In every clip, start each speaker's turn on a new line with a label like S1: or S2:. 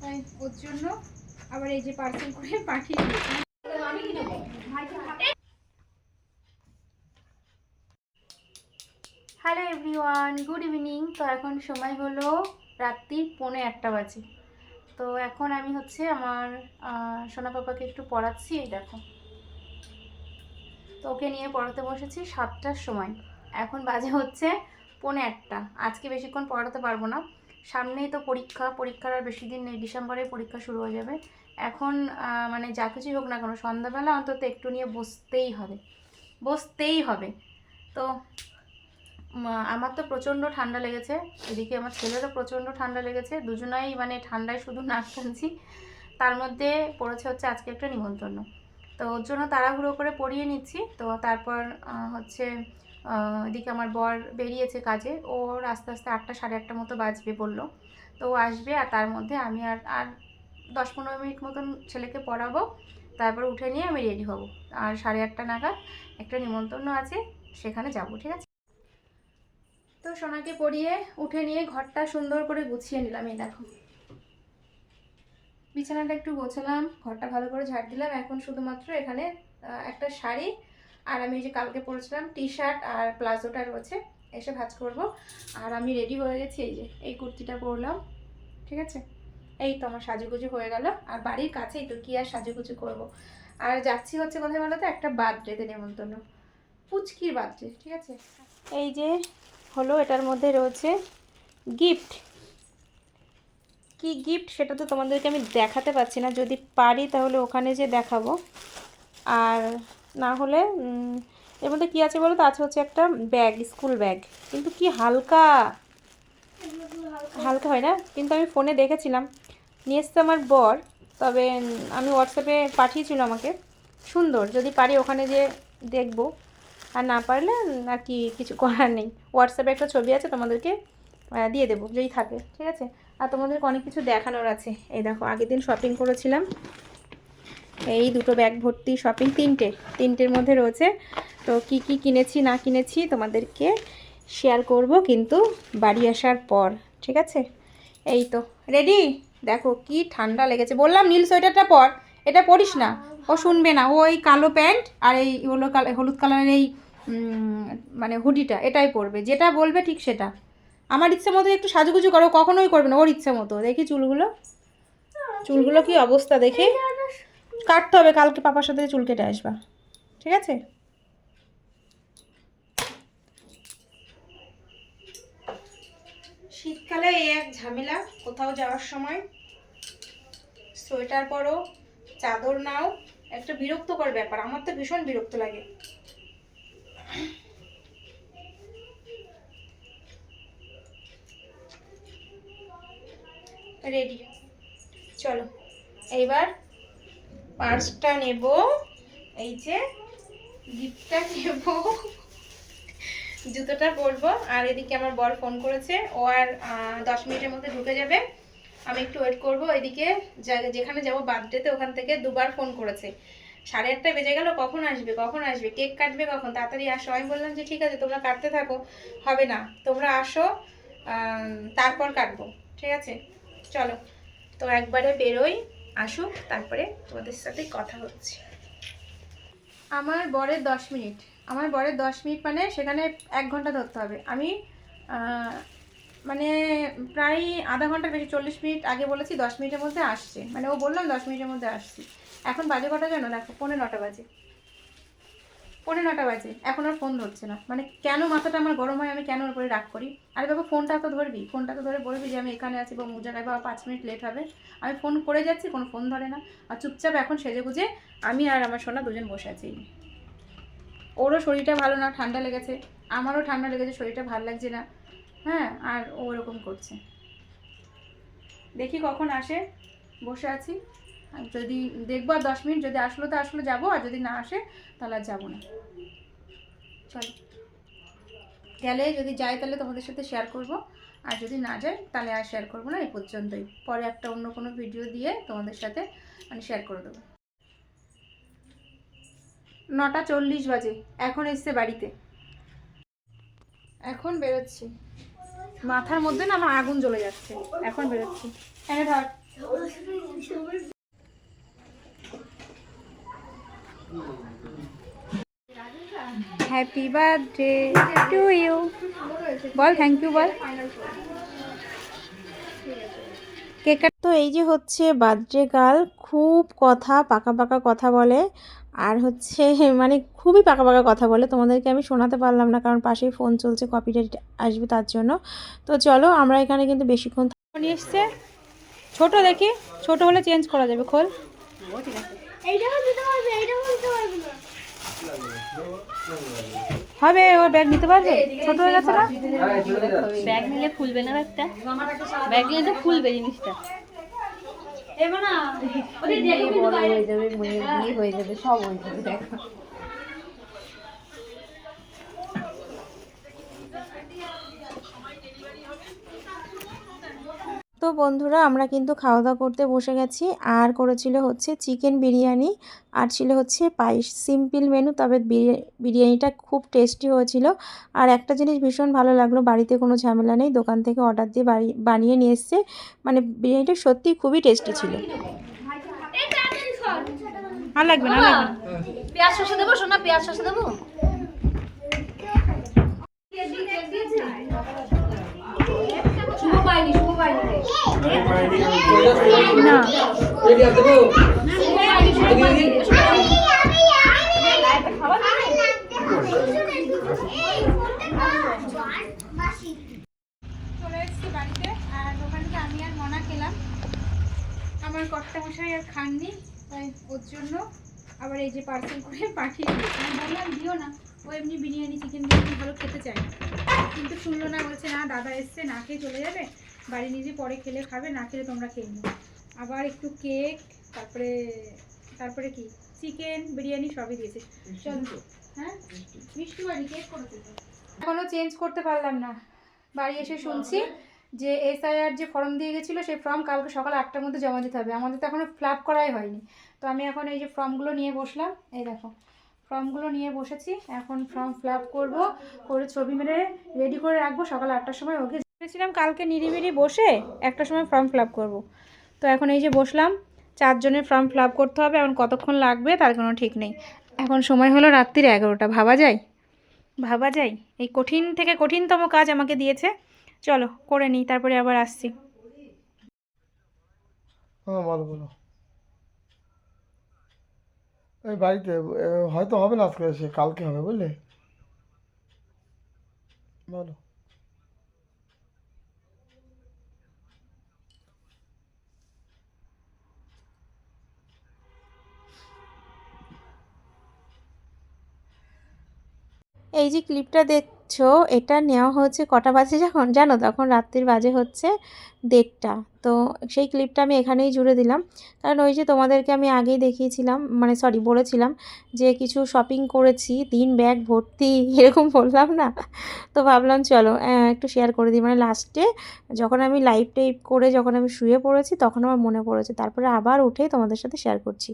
S1: তাই ওর জন্য আবার এই যে পার্সেল করে পাঠিয়ে দিয়েছি। হ্যালো এভরিওয়ান গুড ইভিনিং তো এখন সময় হলো রাত্রি পৌনে একটা বাজে। তো এখন আমি হচ্ছে আমার সোনা পাপাকে একটু পড়াচ্ছি, এই দেখো। তো ওকে নিয়ে পড়াতে বসেছি সাতটার সময়। এখন বাজে হচ্ছে পৌনে একটা আজকে বেশিক্ষণ পড়াতে পারব না। সামনেই তো পরীক্ষা, পরীক্ষার আর বেশি দিন নেই ডিসেম্বরে পরীক্ষা শুরু হয়ে যাবে। এখন মানে যা কিছুই হোক না কেন, সন্ধ্যাবেলা অন্তত একটু নিয়ে বসতেই হবে। বসতেই হবে। তো আমার তো প্রচণ্ড ঠান্ডা লেগেছে। এদিকে আমার ছেলেরও প্রচণ্ড ঠান্ডা লেগেছে। দুজনাই মানে ঠান্ডায় শুধু নাক টানছি তার মধ্যে পড়েছে হচ্ছে আজকে একটা নিমন্ত্রণ। তো ওর জন্য তাড়াহুড়ো করে পড়িয়ে নিচ্ছি। তো তারপর হচ্ছে এদিকে আমার বর বেরিয়েছে কাজে। ওর আস্তে আস্তে আটটা, সাড়ে আটটা মতো বাজবে বলল। তো আসবে আর তার মধ্যে আমি আর আর দশ পনেরো মিনিট মতন ছেলেকে পড়াবো। তারপর উঠে নিয়ে আমি রেডি হব। আর সাড়ে আটটা নাগাদ একটা নিমন্ত্রণ আছে, সেখানে যাব, ঠিক আছে? তো সোনাকে পরিয়ে উঠে নিয়ে ঘরটা সুন্দর করে গুছিয়ে নিলাম, এই দেখো। বিছানাটা একটু গোছালাম, ঘরটা ভালো করে ঝাড় দিলাম। এখন শুধুমাত্র এখানে একটা শাড়ি আর আমি এই যে কালকে পরেছিলাম টি শার্ট আর প্লাজোটা রয়েছে, এসে ভাজ করব। আর আমি রেডি হয়ে গেছি, এই যে, এই কুর্তিটা পরলাম, ঠিক আছে? এই তো আমার সাজুগুজু হয়ে গেল। আর বাড়ির কাছেই তো কি আর সাজুগুজু করব? আর যাচ্ছি হচ্ছে কোথায় বলো তো একটা বার্থডেতে নেমন্তন্ন। পুচকির বার্থডে, ঠিক আছে? এই যে, হলো এটার মধ্যে রয়েছে গিফট কি গিফট সেটা তো তোমাদেরকে আমি দেখাতে পারছি না। যদি পারি তাহলে ওখানে যে দেখাবো। আর না হলে এর মধ্যে কী আছে বলো তো আছে হচ্ছে একটা ব্যাগ, স্কুল ব্যাগ। কিন্তু কি হালকা হালকা হয় না? কিন্তু আমি ফোনে দেখেছিলাম। নিয়ে এসছে আমার বর, তবে আমি হোয়াটসঅ্যাপে পাঠিয়েছিল আমাকে। সুন্দর, যদি পারি ওখানে যে দেখব। আর না পারলে আর কি, কিছু করার নেই। হোয়াটসঅ্যাপে একটা ছবি আছে তোমাদেরকে দিয়ে দেবো, যদি থাকে, ঠিক আছে? আর তোমাদেরকে অনেক কিছু দেখানোর আছে। এই দেখো, আগের দিন শপিং করেছিলাম। এই দুটো ব্যাগ ভর্তি শপিং তিনটে, তিনটের মধ্যে রয়েছে। তো কি কি কিনেছি, না কিনেছি তোমাদেরকে শেয়ার করব কিন্তু বাড়ি আসার পর, ঠিক আছে? এই তো রেডি দেখো কি ঠান্ডা লেগেছে। বললাম নীল সোয়েটারটা পর, এটা পরিস না। ও শুনবে না, ও কালো প্যান্ট আর এই হলো কালো, হলুদ কালারের এই মানে হুডিটা, এটাই পরবে। যেটা বলবে ঠিক সেটা। আমার ইচ্ছে মতো একটু সাজুগুজু করো, কখনোই করবে না, ওর ইচ্ছে মতো। দেখি চুলগুলো। চুলগুলো কি অবস্থা দেখি। কাটতে হবে, কালকে পাপার সাথে চুল কেটে আসবা। ঠিক আছে? শীতকালে এই এক ঝামেলা, কোথাও যাওয়ার সময়। সোয়েটার পরো, চাদর নাও, একটা বিরক্তকর ব্যাপার, আমার তো ভীষণ বিরক্ত লাগে। রেডি চলো, এইবার পার্সটা নেব। এই যে গিফটটা নেব। জুতোটা পরবো। আর এদিকে আমার বর ফোন করেছে। ও আর দশ মিনিটের মধ্যে ঢুকে যাবে। আমি একটু ওয়েট করব। এদিকে যেখানে যাব বার্থডেতে ওখান থেকে দুবার ফোন করেছে। সাড়ে আটটা বেজে গেল, কখন আসবে কখন আসবে, কেক কাটবে কখন? তাড়াতাড়ি আসো। আমি বললাম যে, ঠিক আছে, তোমরা কাটতে থাকো, হবে না। তোমরা আসো তারপর কাটবো। ঠিক আছে? চলো। তো একবারে বেরোই। আসুক, তারপরে তোমাদের সাথে কথা হচ্ছে। আমার বরের দশ মিনিট। আমার বরের দশ মিনিট মানে সেখানে এক ঘণ্টা ধরতে হবে। আমি মানে প্রায় আধা ঘণ্টার বেশি, চল্লিশ মিনিট আগে বলেছি, দশ মিনিটের মধ্যে আসছে। মানে ও বললাম দশ মিনিটের মধ্যে আসছি। এখন বাজে কটা জানো? দেখো পনেরোটা বাজে। পৌনে নটা বাজে। এখন আর ফোন ধরছে না। মানে কেন মাথাটা আমার গরম হয়, আমি কেন ওর উপরে রাগ করি? আরে বাবা ফোনটা তো ধরবি। ফোনটা তো ধরে বলবি যে আমি এখানে আছি বা অমুক জায়গায় বা পাঁচ মিনিট লেট হবে। আমি ফোন করে যাচ্ছি, কোনো ফোন ধরে না। আর চুপচাপ এখন সেজে গুজে আমি আর আমার সোনা দুজন বসে আছি। ওরও শরীরটা ভালো না, ঠান্ডা লেগেছে। আমারও ঠান্ডা লেগেছে, শরীরটা ভালো লাগছে না। হ্যাঁ আর ও ওরকম করছে। দেখি কখন আসে। বসে আছি। যদি দেখব আর দশ মিনিট যদি আসলো তো আসলো যাব, আর যদি না আসে তাহলে আর যাব না। চলো। গেলে যদি যাই তাহলে তোমাদের সাথে শেয়ার করব, আর যদি না যায় তাহলে আর শেয়ার করব না, এই পর্যন্তই। পরে একটা অন্য কোনো ভিডিও দিয়ে তোমাদের সাথে মানে শেয়ার করে দেবো। নটা চল্লিশ বাজে, এখন এসছে বাড়িতে। এখন বেরোচ্ছি। মাথার মধ্যে না আমার আগুন জ্বলে যাচ্ছে। এখন বেরোচ্ছি। এনে ধর। হ্যাপি বার্থডে টু ইউ বল থ্যাংক ইউ বল। কেক
S2: তো এই যে হচ্ছে বার্থডে গার্ল খুব কথা পাকা পাকা কথা বলে। আর হচ্ছে মানে খুবই পাকা পাকা কথা বলে। তোমাদেরকে আমি শোনাতে পারলাম না কারণ পাশেই ফোন চলছে কপিরাইট আসবে তার জন্য। তো চলো আমরা এখানে কিন্তু বেশিক্ষণ
S1: নিয়ে এসছে। ছোট দেখি ছোট হলে চেঞ্জ করা যাবে খোল। হবে ও ব্যাগ নিতে পারবে? ছোট হয়ে গেছে না?
S3: ব্যাগ নিলে ফুলবে না ব্যাগটা। ব্যাগ নিলে তো ফুলবে জিনিসটা।
S2: তো বন্ধুরা আমরা কিন্তু খাওয়া দাওয়া করতে বসে গেছি। আর করেছিল হচ্ছে চিকেন বিরিয়ানি আর ছিল হচ্ছে পায়েস। সিম্পল মেনু তবে বিরি- বিরিয়ানিটা খুব টেস্টি হয়েছিল। আর একটা জিনিস ভীষণ ভালো লাগল বাড়িতে কোনো ঝামেলা নেই। দোকান থেকে অর্ডার দিয়ে বাড়ি বানিয়ে নিয়ে এসছে। মানে বিরিয়ানিটা সত্যিই খুবই টেস্টি ছিল।
S1: আর লাগবে না
S3: পেঁয়াজ শসা দেবো শোনা পেঁয়াজ শসা দেবো?
S1: খেলাম আমার কর্তা মশাই আর খাননি তাই ওর জন্য আবার এই যে পার্সেল করে পাঠিয়ে দিই আমি বললাম, দিও না। ও এমনি বিরিয়ানি, চিকেন বিরিয়ানি ভালো খেতে চায় কিন্তু শুনলো না, বলছে, না, দাদা এসছে, না খেয়ে চলে যাবে? বাড়ি নিজে পরে খেলে খাবে না খেলে তোমরা খেয়ে নিও। আবার একটু কেক তারপরে তারপরে কি? চিকেন বিরিয়ানি সবই দিয়েছে। চল। হ্যাঁ? মিষ্টি। বাড়ি কেক করেছে এখনও চেঞ্জ করতে পারলাম না। বাড়ি এসে শুনছি যে এসআইআর যে ফর্ম দিয়ে গেছিল সেই ফর্ম কালকে সকাল আটটার মধ্যে জমা দিতে হবে। আমাদের তো এখনও ফ্ল্যাপ করাই হয়নি। তো আমি এখন এই যে ফর্মগুলো নিয়ে বসলাম এই দেখো। ফর্মগুলো নিয়ে বসেছি। এখন ফর্ম ফিল আপ করব করে ছবি মেরে রেডি করে রাখব সকাল আটটার সময়। ওকে ভেবেছিলাম কালকে নিরিবিরি বসে একটা সময় ফর্ম ফিল আপ করব। তো এখন এই যে বসলাম, চারজনের ফর্ম ফিল আপ করতে হবে, এখন কতক্ষণ লাগবে তার কোনো ঠিক নেই। এখন সময় হলো রাত্রির এগারোটা, ভাবা যায়? ভাবা যায়? এই কঠিন থেকে কঠিনতম কাজ আমাকে দিয়েছে। চলো, করে নিই, তারপরে আবার আসছি।
S4: হ্যাঁ এই বাড়িতে হয়তো হবে না আজকে কালকে হবে, বুঝলে? বলো।
S2: এই যে ক্লিপটা দেখছ, এটা নেওয়া হচ্ছে কটা বাজে যখন? জানো, তখন রাত্রির বাজে হচ্ছে দেড়টা। তো সেই ক্লিপটা আমি এখানেই জুড়ে দিলাম। কারণ ওই যে তোমাদেরকে আমি আগেই দেখিয়েছিলাম মানে সরি বলেছিলাম যে কিছু শপিং করেছি তিন ব্যাগ ভর্তি, এরকম বললাম না? তো ভাবলাম চলো একটু শেয়ার করে দিই। মানে লাস্টে যখন আমি লাইভ টাইপ করে যখন আমি শুয়ে পড়েছি, তখন আমার মনে পড়েছে। তারপরে আবার উঠে তোমাদের সাথে শেয়ার করছি।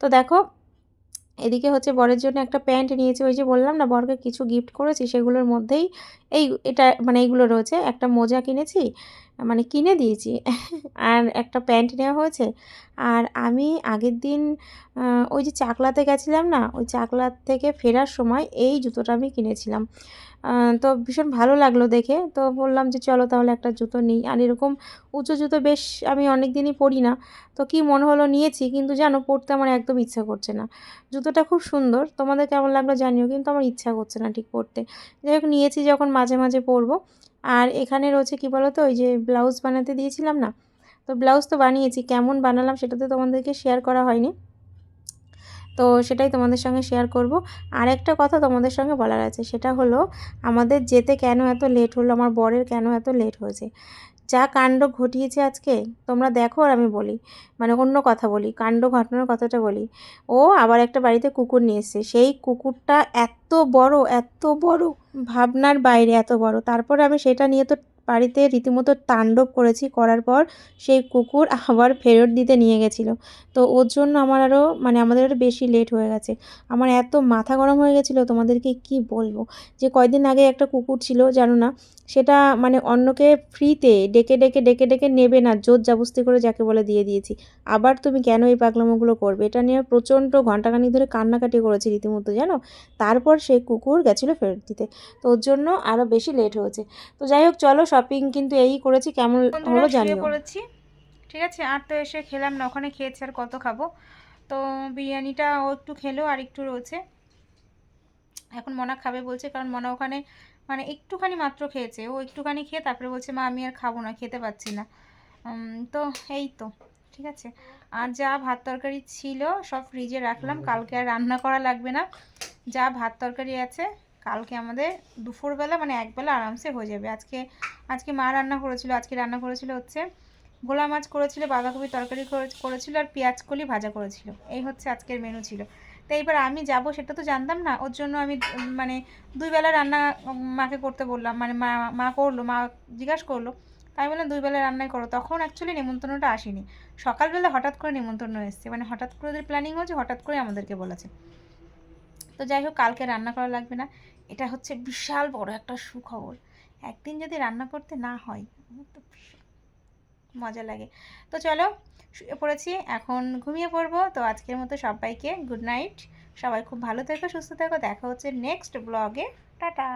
S2: তো দেখো এদিকে হচ্ছে বরের জন্য একটা প্যান্ট নিয়েছি, ওই যে বললাম না, বরকে কিছু গিফট করেছি, সেগুলোর মধ্যেই এই, এটা মানে এইগুলো রয়েছে, একটা মোজা কিনেছি মানে কিনে দিয়েছি, আর একটা প্যান্ট নেওয়া হয়েছে, আর আমি আগের দিন ওই যে চাকলাতে গেছিলাম না, ওই চাকলা থেকে ফেরার সময় এই জুতোটা আমি কিনেছিলাম তো ভীষণ ভালো লাগল দেখে। তো বললাম যে, চলো তাহলে একটা জুতো নিই। আর এরকম উঁচু জুতো বেশ আমি অনেক দিনই পরি না। তো কি মনে হলো নিয়েছি, কিন্তু জানো পরতে আমার একদম ইচ্ছা করছে না। জুতোটা খুব সুন্দর, তোমাদের কেমন লাগল জানিও, কিন্তু আমার ইচ্ছা করছে না ঠিক পরতে। যাই হোক, নিয়েছি যখন মাঝে মাঝে পরবো। আর এখানে রয়েছে কি বলো তো ওই যে ব্লাউজ বানাতে দিয়েছিলাম না? তো ব্লাউজ তো বানিয়েছি, কেমন বানালাম সেটা তো তোমাদেরকে শেয়ার করা হয়নি। তো সেটাই তোমাদের সঙ্গে শেয়ার করব। আর একটা কথা তোমাদের সঙ্গে বলার আছে, সেটা হলো আমাদের যেতে কেন এত লেট হলো, আমার বরের কেন এত লেট হয়েছে? যা কাণ্ড ঘটিয়েছে আজকে, তোমরা দেখো আর আমি বলি। মানে অন্য কথা বলি, কাণ্ড ঘটনার কথাটা বলি। ও আবার একটা বাড়িতে কুকুর নিয়ে এসছে, সেই কুকুরটা এত বড় এত বড়, ভাবনার বাইরে এত বড়। তারপরে আমি সেটা নিয়ে তো বাড়িতে রীতিমতো তাণ্ডব করেছি, করার পর সেই কুকুর আবার ফেরত দিতে নিয়ে গেছিল। তো ওর জন্য আমার আরও মানে আমাদের আরও বেশি লেট হয়ে গেছে। আমার এত মাথা গরম হয়ে গেছিল, তোমাদেরকে কি বলব? যে কয়দিন আগে একটা কুকুর ছিল, জানো না? সেটা মানে অন্যকে ফ্রিতে ডেকে ডেকে ডেকে ডেকে নেবে না, জোর জাবস্তি করে যাকে বলে দিয়ে দিয়েছি। আবার তুমি কেন এই পাগলামোগুলো করবে? এটা নিয়ে প্রচণ্ড ঘন্টাখানিক ধরে কান্নাকাটি করেছি রীতিমতো, জানো? তারপর সেই কুকুর গেছিল ফেরত দিতে। তো ওর জন্য আরও বেশি লেট হয়েছে। তো যাই হোক, চলো শপিং কিন্তু এই করেছি কেমন হলো জানিও।
S1: পড়েছি। ঠিক আছে আর তো এসে খেলাম না ওখানে খেয়েছি আর কত খাব। তো বিরিয়ানিটা ও একটু খেলো আর একটু রয়েছে। এখন মনা খাবে বলছে কারণ মনা ওখানে মানে একটুখানি মাত্র খেয়েছে। ও একটুখানি খেয়ে তারপরে বলছে মা আমি আর খাব না খেতে পাচ্ছি না। উম, তো এই তো ঠিক আছে। আর যা ভাত তরকারি ছিল সব ফ্রিজে রাখলাম। কালকে আর রান্না করা লাগবে না। যা ভাত তরকারি আছে কালকে আমাদের দুপুরবেলা মানে একবেলা আরামসে হয়ে যাবে। আজকে আজকে মা রান্না করেছিল, আজকে রান্না করেছিল হচ্ছে গোলা মাছ করেছিল বাঁধাকপি তরকারি করে- করেছিল আর পেঁয়াজ কলি ভাজা করেছিল। এই হচ্ছে আজকের মেনু ছিল। তো এইবার আমি যাব, সেটা তো জানতাম না, ওর জন্য আমি মানে দুই বেলা রান্না মাকে করতে বললাম মানে মা মা করল, মা জিজ্ঞাসা করল তাই বললাম দুই বেলা রান্নাই করো। তখন অ্যাকচুয়ালি নেমন্তন্নটা আসেনি। সকালবেলা হঠাৎ করে নেমন্তন্ন এসছে মানে হঠাৎ করে ওদের প্ল্যানিং হয়েছে, হঠাৎ করে আমাদেরকে বলেছে। তো যাই হোক, কালকে রান্না করা লাগবে না। এটা হচ্ছে বিশাল বড় একটা সুখবর। একদিন যদি রান্না করতে না হয় আমার তো মজা লাগে। তো চলো, শুয়ে পড়েছি, এখন ঘুমিয়ে পড়ব। তো আজকের মতো সবাইকে গুড নাইট সবাই খুব ভালো থেকো, সুস্থ থেকো। দেখা হচ্ছে নেক্সট ব্লগে টাটা!